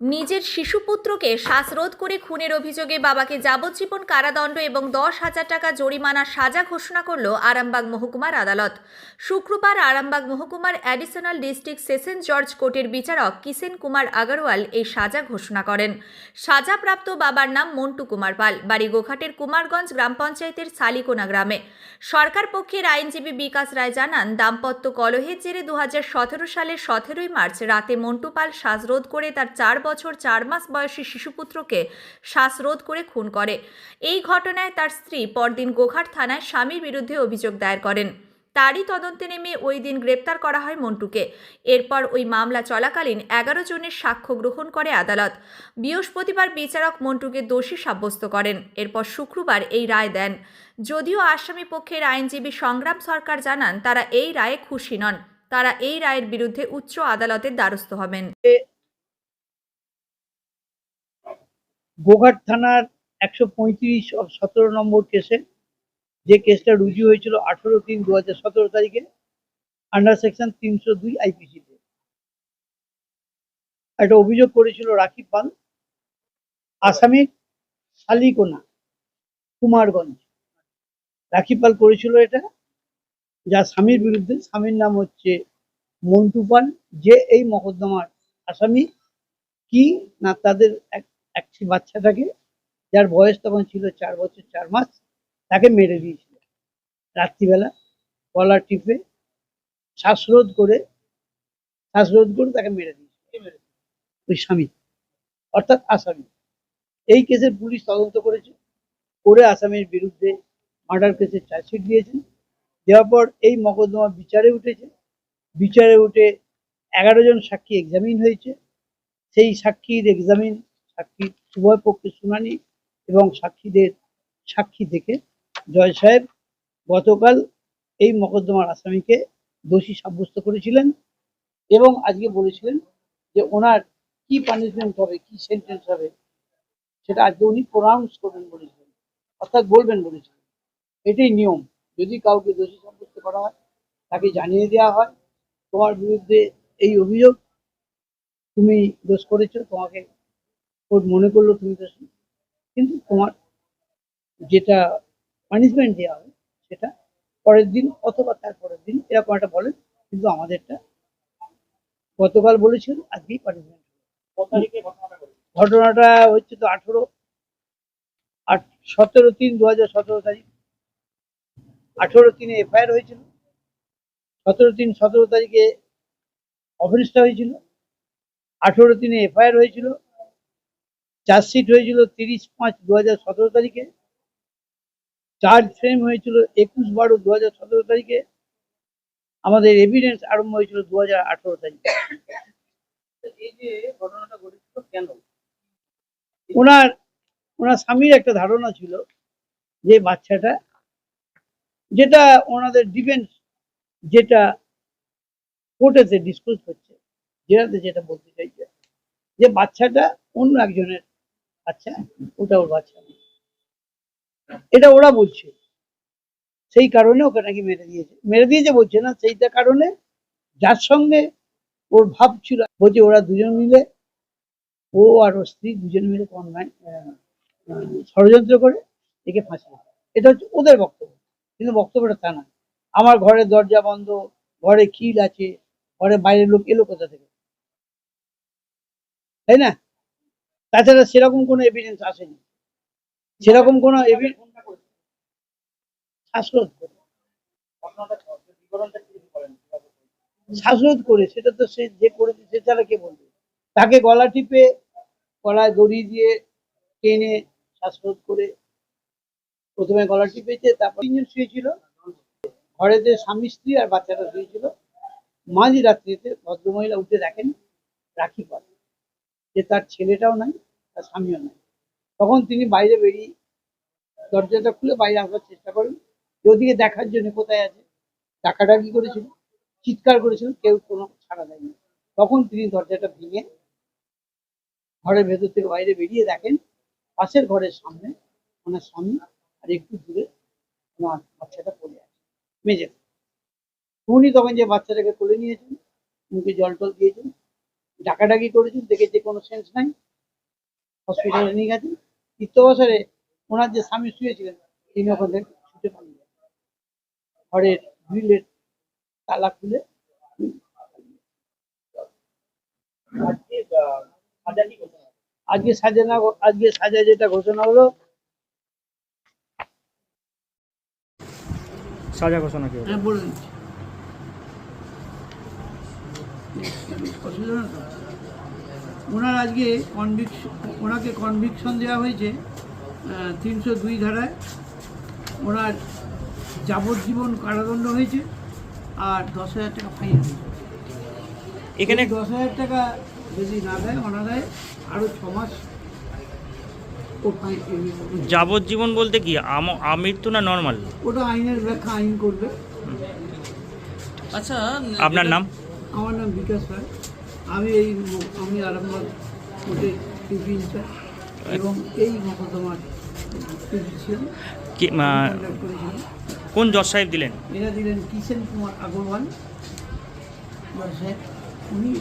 নিজের শিশুপুত্রকে শ্বাসরোধ করে খুনের অভিযোগে বাবাকে যাবজ্জীবন কারাদণ্ড এবং দশ হাজার টাকা জরিমানার সাজা ঘোষণা করল আরামবাগ মহকুমার আদালত। শুক্রবার আরামবাগ মহকুমার অ্যাডিশনাল ডিস্ট্রিক্ট সেশন জর্জ কোর্টের বিচারক কিষেন কুমার আগরওয়াল এই সাজা ঘোষণা করেন। সাজাপ্রাপ্ত বাবার নাম মন্টু কুমার পাল, বাড়ি গোঘাটের কুমারগঞ্জ গ্রাম পঞ্চায়েতের সালিকোনা গ্রামে। সরকার পক্ষের আইনজীবী বিকাশ রায় জানান, দাম্পত্য কলহের জেরে দু সালের সতেরোই মার্চ রাতে মন্টু পাল শ্বাসরোধ করে তার চার বছর চার মাস বয়সী শিশুপুত্রকে শ্বাসরোধ করে খুন করে। এই ঘটনায় তার স্ত্রী পরদিন গোঘাট থানায় স্বামীর বিরুদ্ধে অভিযোগ দায়ের করেন। তারই তদন্তে নেমে ওই দিন গ্রেপ্তার করা হয় মন্টুকে। এরপর ওই মামলা চলাকালীন এগারো জনের সাক্ষ্য গ্রহণ করে আদালত। বৃহস্পতিবার বিচারক মন্টুকে দোষী সাব্যস্ত করেন। এরপর শুক্রবার এই রায় দেন। যদিও আসামি পক্ষের আইনজীবী সংগ্রাম সরকার জানান, তারা এই রায়ে খুশি নন। তারা এই রায়ের বিরুদ্ধে উচ্চ আদালতের দ্বারস্থ হবেন। গোঘাট থানার একশো পঁয়ত্রিশ সতেরো নম্বর কেসে যে কেসটা রুজু হয়েছিল আঠেরো তিন দু হাজার সতেরো তারিখে আন্ডার সেকশন তিনশো দুই আইপিসিতে একটা অভিযোগ করেছিল রাখি পাল, আসামির শালিকোনা, কুমারগঞ্জ। রাখি পাল করেছিল এটা, যা স্বামীর বিরুদ্ধে, স্বামীর নাম হচ্ছে মন্টু পাল, যে এই মকদ্দমার আসামি কি না তাদের এক একটি বাচ্চাটাকে যার বয়স তখন ছিল চার বছর, চার মাস, তাকে মেরে দিয়েছিল। রাত্রিবেলা গলা টিপে শ্বাসরোধ করে শ্বাসরোধ করে তাকে মেরে দিয়েছিল। ওই স্বামী, অর্থাৎ আসামি। এই কেসের পুলিশ তদন্ত করেছে। করে আসামির বিরুদ্ধে মার্ডার কেসের চার্জশিট দিয়েছেন। দেওয়ার পর এই মকদ্দমা বিচারে উঠেছে। বিচারে উঠে এগারো জন সাক্ষী এক্সামিন হয়েছে। সেই সাক্ষীর এক্সামিন সাক্ষী, উভয় পক্ষের শুনানি এবং সাক্ষীদের সাক্ষী থেকে জয় সাহেব গতকাল এই মকদ্দমার আসামিকে দোষী সাব্যস্ত করেছিলেন এবং আজকে বলেছিলেন যে ওনার কি পানিশমেন্ট হবে, কি সেন্টেন্স হবে, সেটা আজকে উনি প্রোনাউন্স করবেন বলেছিলেন, অর্থাৎ বলবেন বলেছিলেন। এটাই নিয়ম। যদি কাউকে দোষী সাব্যস্ত করা হয়, তাকে জানিয়ে দেওয়া হয়, তোমার বিরুদ্ধে এই অভিযোগ তুমি দোষ করেছ, তোমাকে কোর্ট মনে করল তুমি দোষী কিন্তু তোমার যেটা পানিশমেন্ট দেওয়া হবে সেটা পরের দিন অথবা তার পরের দিন এরকম একটা বলেন কিন্তু আমাদেরটা গতকাল বলেছিল আজকেই পানিশমেন্ট ঘটনাটা হচ্ছে তো আঠেরো আট সতেরো তিন দু হাজার সতেরো তারিখ। আঠেরো তিনে এফআইআর হয়েছিল। সতেরো তিন সতেরো তারিখে অফেন্সটা হয়েছিল। আঠেরো তিনে এফআইআর হয়েছিল। চার্জশিট হয়েছিল তিরিশ পাঁচ দু হাজার সতেরো তারিখে। চার্জ ফ্রেম হয়েছিল একুশ বারো দু হাজার সতেরো তারিখে। আমাদের এভিডেন্স আরম্ভ হয়েছিল দু হাজার আঠেরো তারিখে। এই যে ঘটনাটা ঘটেছিল কেন? ওনার ওনার স্বামীর একটা ধারণা ছিল যে বাচ্চাটা যেটা ওনাদের ডিফেন্স যেটা কোর্টেতে ডিসক্লোজ হচ্ছে যেটাতে যেটা বলতে চাইছে যে বাচ্চাটা অন্য একজনের বাচ্চা ওটা ওর বাচ্চা। না। এটা ওরা বলছে। সেই কারণে ওকে নাকি মেরে দিয়েছে। মেরে দিয়েছে বলছে না, সেইটা কারণে যার সঙ্গে ওর ভাব ছিল, বলছে ওরা দুজন মিলে, ও আর ওর স্ত্রী দুজন মিলে কনভাইন ষড়যন্ত্র করে একে ফাঁসি এটা হচ্ছে ওদের বক্তব্য, কিন্তু বক্তব্যটা তা না আমার ঘরের দরজা বন্ধ, ঘরে খিল আছে, ঘরে বাইরের লোক এলো কোথা থেকে? তাই না? তাছাড়া সেরকম কোনো এভিডেন্স আসেনি। সেরকম কোনো শ্বাসরোধ করে? শ্বাসরোধ করে, সেটা তো সে যে করেছে, সে ছাড়া কে বলবে? তাকে গলা টিপে গলায় দড়ি দিয়ে টেনে শ্বাসরোধ করে প্রথমে গলা টিপেছে, তারপর তিনজন শুয়েছিল। ঘরেতে স্বামী, স্ত্রী আর বাচ্চাটা শুয়েছিল। মাঝি রাত্রিতে ভদ্রমহিলা উঠে দেখেন রাখি পাল যে তার ছেলেটাও নাই, তার স্বামীও নাই। তখন তিনি বাইরে বেরিয়ে দরজাটা খুলে বাইরে আসবার চেষ্টা করেন। যে ওদিকে দেখার জন্য কোথায় আছে, ডাকাডাকি করেছিল, চিৎকার করেছিল, কেউ কোনো ছাড়া দেয়নি। তখন তিনি দরজাটা ভেঙে ঘরের ভেতর থেকে বাইরে বেরিয়ে দেখেন, পাশের ঘরের সামনে ওনার স্বামী আর একটু দূরে ওনার বাচ্চাটা পড়ে আছে, মেঝেতে। উনি তখন যে বাচ্চাটাকে কোলে নিয়েছেন, মুখে জল টল দিয়েছেন ডাকাডাকি করেছেন দেখেছে কোনো সেন্স নাই হসপিটালে নিয়ে গেছেন তৃতীয় বছরে ওনার যে স্বামী শুয়েছিলেন তিনি ওখান থেকে ছুটে পালিয়ে ঘরের গ্রিলের তালা খুলে আজকে সাজা হবে? আজকে সাজানা আজকে সাজা যেটা ঘোষণা হলো সাজা ঘোষণা কি? হ্যাঁ বলে দিচ্ছি অসুবিধা তো? ওনার আজকে কনভিকশন ওনাকে কনভিকশন দেওয়া হয়েছে তিনশো দুই ধারায়। ওনার যাবজ্জীবন কারাদণ্ড হয়েছে আর দশ হাজার টাকা ফাইন হয়েছে। এখানে দশ হাজার টাকা যদি না দেয় অনাদায় আরও ছ মাস যাবজ্জীবন বলতে কি? আম- আমৃত্যু না নর্মাল? ওটা আইনের ব্যাখ্যা আইন করবে। আচ্ছা আপনার নাম? আমার নাম বিকাশ রায়। আমি এই আমি আরামবাগ কোর্টের টিভি ইনচার্জ এবং এই মকদ্দমার কোন জজ সাহেব দিলেন? এরা দিলেন কিষেন কুমার আগরওয়াল। জজ সাহেব উনি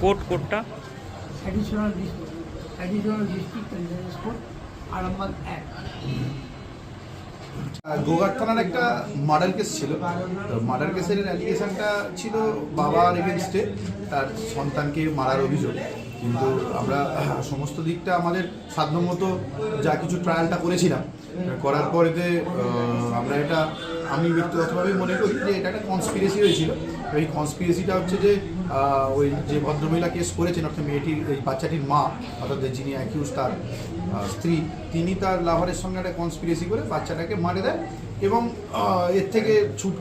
court কোর্টটা? Additional district additional district court Arambagh এক। গোঘাট থানার একটা মার্ডার কেস ছিল। তো মার্ডার কেসের অ্যালিগেশনটা ছিল বাবার এগেনস্টে তার সন্তানকে মারার অভিযোগ। কিন্তু আমরা সমস্ত দিকটা আমাদের সাধ্যমতো যা কিছু ট্রায়ালটা করেছিলাম, করার পরেতে আমরা এটা, আমি ব্যক্তিগতভাবে মনে করি যে এটা একটা কনস্পিরেসি হয়েছিল। এই কনস্পিরেসিটা হচ্ছে যে ওই যে ভদ্রমহিলা কেস করেছেন, অর্থাৎ মেয়েটির, এই বাচ্চাটির মা, অর্থাৎ যিনি অ্যাকিউজ তার স্ত্রী, তিনি তার লাভারের সঙ্গে একটা কনস্পিরেসি করে বাচ্চাটাকে মারে দেয় এবং এর থেকে ছুট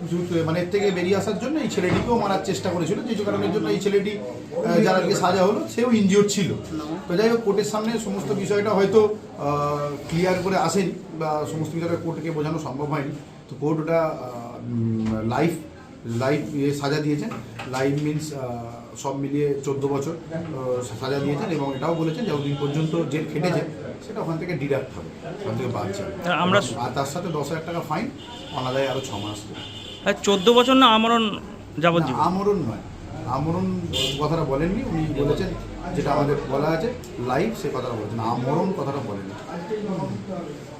মানে এর থেকে বেরিয়ে আসার জন্য এই ছেলেটিকেও মারার চেষ্টা করেছিল। যে কারণের জন্য এই ছেলেটি যার আজকে সাজা হলো, সেও ইনজিওর ছিল। তো যাই হোক, কোর্টের সামনে সমস্ত বিষয়টা হয়তো ক্লিয়ার করে আসেনি বা সমস্ত বিষয়টা কোর্টকে বোঝানো সম্ভব হয়নি। তো কোর্ট ওটা লাইফ লাইফ ইয়ে সাজা দিয়েছেন। লাইফ মিনস সব মিলিয়ে চোদ্দ বছর সাজা দিয়েছেন এবং এটাও বলেছেন যে ওদিন পর্যন্ত জেল খেটেছে সেটা ওখান থেকে ডিডাক্ট হবে ওখান থেকে বাদ যাবে। আমরা আর তার সাথে দশ হাজার টাকা ফাইন অনাদায় আরও ছ মাস। চোদ্দ বছর না আমরণ যাবজ্জীবন? আমরণ নয়। আমরণ কথাটা বলেননি উনি বলেছেন যেটা আমাদের বলা আছে লাইফ সে কথাটা বলেছেন আমরণ কথাটা বলেননি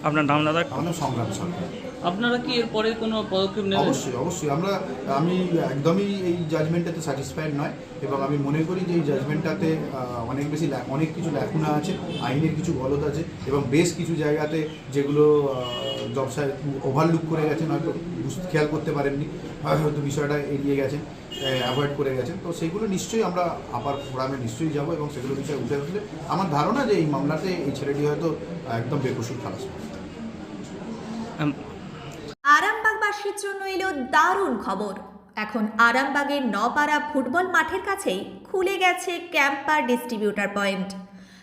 আপনার নাম দাদা? আমাদের সংগ্রাম সরকার। আপনারা কি এরপরে কোনো পদক্ষেপ নেবেন? অবশ্যই অবশ্যই। আমরা আমি একদমই এই জাজমেন্টটাতে স্যাটিসফাইড নয় এবং আমি মনে করি যে এই জাজমেন্টটাতে অনেক বেশি অনেক কিছু ল্যাকুনা আছে আইনের কিছু গলত আছে এবং বেশ কিছু জায়গাতে যেগুলো জব সাহেব ওভারলুক করে গেছেন হয়তো খেয়াল করতে পারেননি হয়- হয়তো বিষয়টা এড়িয়ে গেছেন অ্যাভয়েড করে গেছেন। তো সেগুলো নিশ্চয়ই আমরা আপার ফোরামে নিশ্চয়ই যাব এবং সেগুলো বিষয়ে উঠে আসলে আমার ধারণা যে এই মামলাতে এই ছেলেটি হয়তো একদম বেকসুর খালাস আরামবাগবাসীর জন্য এলো দারুণ খবর। এখন আরামবাগের নপাড়া ফুটবল মাঠের কাছেই খুলে গেছে ক্যাম্পার ডিস্ট্রিবিউটার পয়েন্ট